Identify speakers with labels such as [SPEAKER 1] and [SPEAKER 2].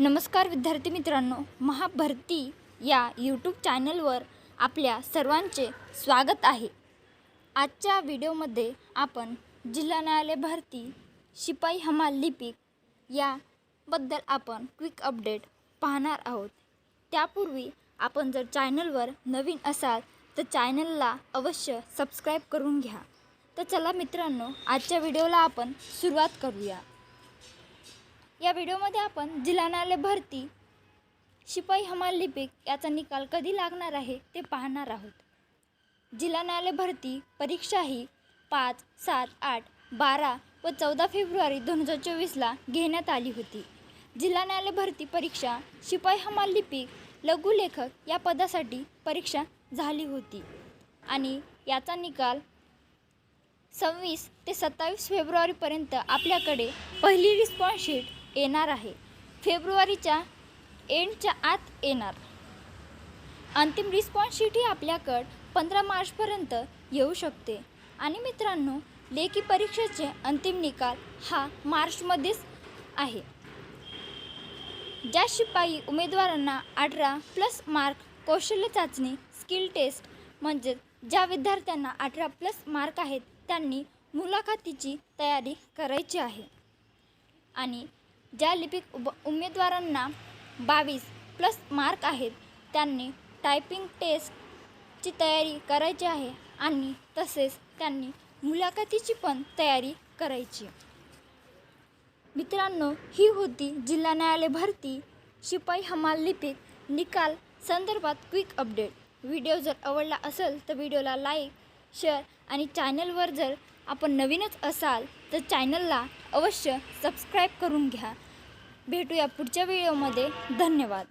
[SPEAKER 1] नमस्कार विद्यार्थी मित्रांनो महाभरती या यूट्यूब चॅनलवर आपल्या सर्वांचे स्वागत आहे. आजच्या व्हिडिओमध्ये आपण जिल्हा न्यायालय भरती शिपाई हमाल लिपिक याबद्दल आपण क्विक अपडेट पाहणार आहोत. त्यापूर्वी आपण जर चॅनलवर नवीन असाल तर चॅनलला अवश्य सबस्क्राईब करून घ्या. तर चला मित्रांनो आजच्या व्हिडिओला आपण सुरुवात करूया. या व्हिडिओमध्ये आपण जिल्हा न्यायालय भरती शिपाई हमाल लिपिक याचा निकाल कधी लागणार आहे ते पाहणार आहोत. जिल्हा न्यायालय भरती परीक्षा ही पाच सात आठ बारा व चौदा फेब्रुवारी दोन हजार चोवीसला घेण्यात आली होती. जिल्हा न्यायालय भरती परीक्षा शिपाई हमाल लिपिक लघुलेखक या पदासाठी परीक्षा झाली होती आणि याचा निकाल सव्वीस ते सत्तावीस फेब्रुवारीपर्यंत आपल्याकडे पहिली रिस्पॉन्स शीट येणार आहे. फेब्रुवारीच्या एंडच्या आत येणार. अंतिम रिस्पॉन्स शीट ही आपल्याकडं पंधरा मार्चपर्यंत येऊ शकते. आणि मित्रांनो लेखी परीक्षेचे अंतिम निकाल हा मार्चमध्येच आहे. ज्या शिपाई उमेदवारांना अठरा प्लस मार्क कौशल्य चाचणी स्किल टेस्ट म्हणजे ज्या विद्यार्थ्यांना अठरा प्लस मार्क आहेत त्यांनी मुलाखतीची तयारी करायची आहे. आणि ज्या लिपिक उब उमेदवारांना बावीस प्लस मार्क आहेत त्यांनी टायपिंग टेस्टची तयारी करायची आहे आणि तसेच त्यांनी मुलाखतीची पण तयारी करायची. मित्रांनो ही होती जिल्हा न्यायालय भरती शिपाई हमाल लिपिक निकाल संदर्भात क्विक अपडेट व्हिडिओ जर आवडला असेल तर व्हिडिओला लाईक शेअर आणि चॅनलवर जर आपण नवीनच असाल तर चॅनलला अवश्य सबस्क्राईब करून घ्या. भेटूया पुढच्या व्हिडिओमध्ये. धन्यवाद.